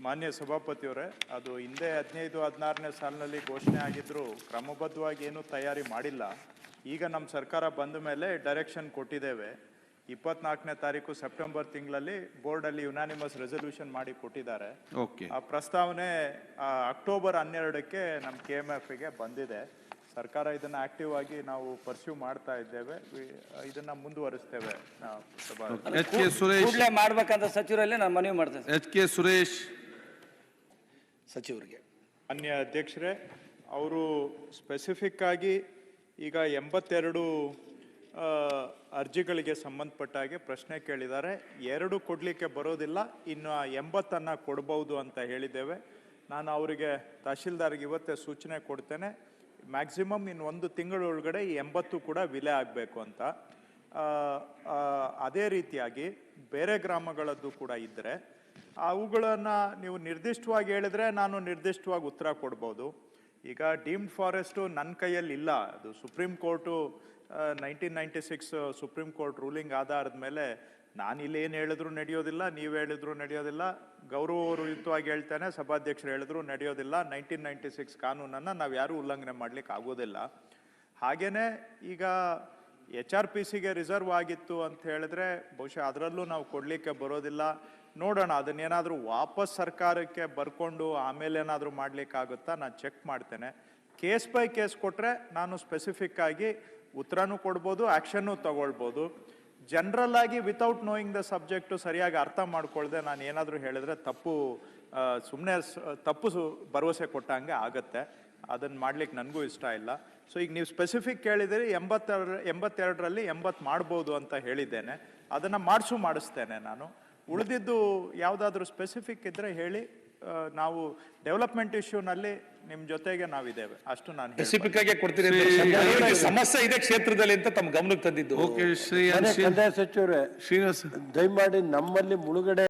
ಮಾನ್ಯ ಸಭಾಪತಿಯವರೇ ಅದು ಹಿಂದೆ ಹದಿನೈದು ಹದಿನಾರನೇ ಸಾಲಿನಲ್ಲಿ ಘೋಷಣೆ ಆಗಿದ್ದರೂ ಕ್ರಮಬದ್ಧವಾಗಿ ಏನೂ ತಯಾರಿ ಮಾಡಿಲ್ಲ. ಈಗ ನಮ್ಮ ಸರ್ಕಾರ ಬಂದ ಮೇಲೆ ಡೈರೆಕ್ಷನ್ ಕೊಟ್ಟಿದ್ದೇವೆ. ಇಪ್ಪತ್ನಾಲ್ಕನೇ ತಾರೀಕು ಸೆಪ್ಟೆಂಬರ್ ತಿಂಗಳಲ್ಲಿ ಬೋರ್ಡಲ್ಲಿ ಯುನಾನಿಮಸ್ ರೆಸಲ್ಯೂಷನ್ ಮಾಡಿ ಕೊಟ್ಟಿದ್ದಾರೆ. ಓಕೆ ಆ ಪ್ರಸ್ತಾವನೆ ಆ, ಅಕ್ಟೋಬರ್ ಹನ್ನೆರಡಕ್ಕೆ ನಮ್ಮ ಕೆ ಎಂ ಎಫ್ಗೆ ಬಂದಿದೆ. ಸರ್ಕಾರ ಇದನ್ನ ಆಕ್ಟಿವ್ ಆಗಿ ನಾವು ಪರ್ಸ್ಯೂ ಮಾಡ್ತಾ ಇದ್ದೇವೆ. ಇದನ್ನ ಮುಂದುವರಿಸ್ತೇವೆ. ಮಾಡ್ಬೇಕಂತ ಸಚಿವರಲ್ಲಿ ನಾನು ಮನವಿ ಮಾಡ್ತೇನೆ ಎಚ್ ಕೆ ಸುರೇಶ್ ಸಚಿವರಿಗೆ. ಅನ್ಯ ಅಧ್ಯಕ್ಷರೇ, ಅವರು ಸ್ಪೆಸಿಫಿಕ್ ಆಗಿ ಈಗ ಎಂಬತ್ತೆರಡು ಅರ್ಜಿಗಳಿಗೆ ಸಂಬಂಧಪಟ್ಟ ಹಾಗೆ ಪ್ರಶ್ನೆ ಕೇಳಿದ್ದಾರೆ. ಎರಡು ಕೊಡಲಿಕ್ಕೆ ಬರೋದಿಲ್ಲ, ಇನ್ನು ಎಂಬತ್ತನ್ನು ಕೊಡ್ಬೋದು ಅಂತ ಹೇಳಿದ್ದೇವೆ. ನಾನು ಅವರಿಗೆ ತಹಶೀಲ್ದಾರ್ಗೆ ಇವತ್ತೇ ಸೂಚನೆ ಕೊಡ್ತೇನೆ ಮ್ಯಾಕ್ಸಿಮಮ್ ಇನ್ನು ಒಂದು ತಿಂಗಳೊಳಗಡೆ ಈ ಎಂಬತ್ತು ಕೂಡ ವಿಲೆ ಆಗಬೇಕು ಅಂತ. ಅದೇ ರೀತಿಯಾಗಿ ಬೇರೆ ಗ್ರಾಮಗಳದ್ದು ಕೂಡ ಇದ್ದರೆ ಅವುಗಳನ್ನು ನೀವು ನಿರ್ದಿಷ್ಟವಾಗಿ ಹೇಳಿದ್ರೆ ನಾನು ನಿರ್ದಿಷ್ಟವಾಗಿ ಉತ್ತರ ಕೊಡ್ಬೋದು. ಈಗ ಡೀಮ್ಡ್ ಫಾರೆಸ್ಟು ನನ್ನ ಕೈಯಲ್ಲಿ ಇಲ್ಲ. ಅದು supreme court nineteen ninety six supreme court ruling ಆಧಾರದ ಮೇಲೆ ನಾನು ಇಲ್ಲಿ ಏನು ಹೇಳಿದ್ರು ನಡೆಯೋದಿಲ್ಲ, ನೀವು ಹೇಳಿದ್ರು ನಡೆಯೋದಿಲ್ಲ. ಗೌರವಯುತವಾಗಿ ಹೇಳ್ತೇನೆ, ಸಭಾಧ್ಯಕ್ಷರು ಹೇಳಿದ್ರು ನಡೆಯೋದಿಲ್ಲ. ನೈನ್ಟೀನ್ ನೈಂಟಿ ಸಿಕ್ಸ್ ಕಾನೂನನ್ನು ನಾವು ಯಾರೂ ಉಲ್ಲಂಘನೆ ಮಾಡ್ಲಿಕ್ಕೆ ಆಗೋದಿಲ್ಲ. ಹಾಗೆಯೇ ಈಗ ಎಚ್ ಆರ್ ಪಿ ಸಿಗೆ ರಿಸರ್ವ್ ಆಗಿತ್ತು ಅಂತ ಹೇಳಿದ್ರೆ ಬಹುಶಃ ಅದರಲ್ಲೂ ನಾವು ಕೊಡಲಿಕ್ಕೆ ಬರೋದಿಲ್ಲ. ನೋಡೋಣ, ಅದನ್ನೇನಾದರೂ ವಾಪಸ್ ಸರ್ಕಾರಕ್ಕೆ ಬರ್ಕೊಂಡು ಆಮೇಲೆ ಏನಾದರೂ ಮಾಡ್ಲಿಕ್ಕಾಗುತ್ತಾ? ನಾನು ಚೆಕ್ ಮಾಡ್ತೇನೆ. ಕೇಸ್ ಬೈ ಕೇಸ್ ಕೊಟ್ಟರೆ ನಾನು ಸ್ಪೆಸಿಫಿಕ್ ಆಗಿ ಉತ್ತರನೂ ಕೊಡ್ಬೋದು ಆ್ಯಕ್ಷನ್ನು ತಗೊಳ್ಬೋದು. ಜನರಲ್ ಆಗಿ ವಿತೌಟ್ ನೋಯಿಂಗ್ ದ ಸಬ್ಜೆಕ್ಟು ಸರಿಯಾಗಿ ಅರ್ಥ ಮಾಡ್ಕೊಳ್ದೆ ನಾನು ಏನಾದರೂ ಹೇಳಿದ್ರೆ ತಪ್ಪು ಸುಮ್ಮನೆ ತಪ್ಪು ಭರವಸೆ ಕೊಟ್ಟಂಗೆ ಆಗತ್ತೆ. ಅದನ್ನು ಮಾಡ್ಲಿಕ್ಕೆ ನನಗೂ ಇಷ್ಟ ಇಲ್ಲ. ಸೊ ಈಗ ನೀವು ಸ್ಪೆಸಿಫಿಕ್ ಕೇಳಿದಿರಿ ಎಂಬತ್ತೆರಡು ಎಂಬತ್ತೆರಡರಲ್ಲಿ ಎಂಬತ್ತು ಮಾಡ್ಬೋದು ಅಂತ ಹೇಳಿದ್ದೇನೆ. ಅದನ್ನು ಮಾಡಿಸು ಮಾಡಿಸ್ತೇನೆ ನಾನು. ಉಳಿದಿದ್ದು ಯಾವುದಾದ್ರೂ ಸ್ಪೆಸಿಫಿಕ್ ಇದ್ದರೆ ಹೇಳಿ ನಾವು ಡೆವಲಪ್ಮೆಂಟ್ ಇಶ್ಯೂನಲ್ಲಿ ನಿಮ್ಮ ಜೊತೆಗೆ ನಾವಿದ್ದೇವೆ. ಅಷ್ಟು ನಾನು. ಸ್ಪೆಸಿಫಿಕ್ ಆಗಿ ಕೊಡ್ತೀನಿ ಅಂತ ಈ ಸಮಸ್ಯೆ ಇದೆ ಕ್ಷೇತ್ರದಲ್ಲಿ ಅಂತ ತಮ್ಮ ಗಮನಕ್ಕೆ ತಂದಿದ್ದು. ಓಕೆ ಶ್ರೀ ಮನೆ ಶ್ರೀ- ಕಂದಾಯ ಸಚಿವರೇ ಶ್ರೀನಿವಾಸ್ ದಯಮಾಡಿ ನಮ್ಮಲ್ಲಿ ಮುಳುಗಡೆ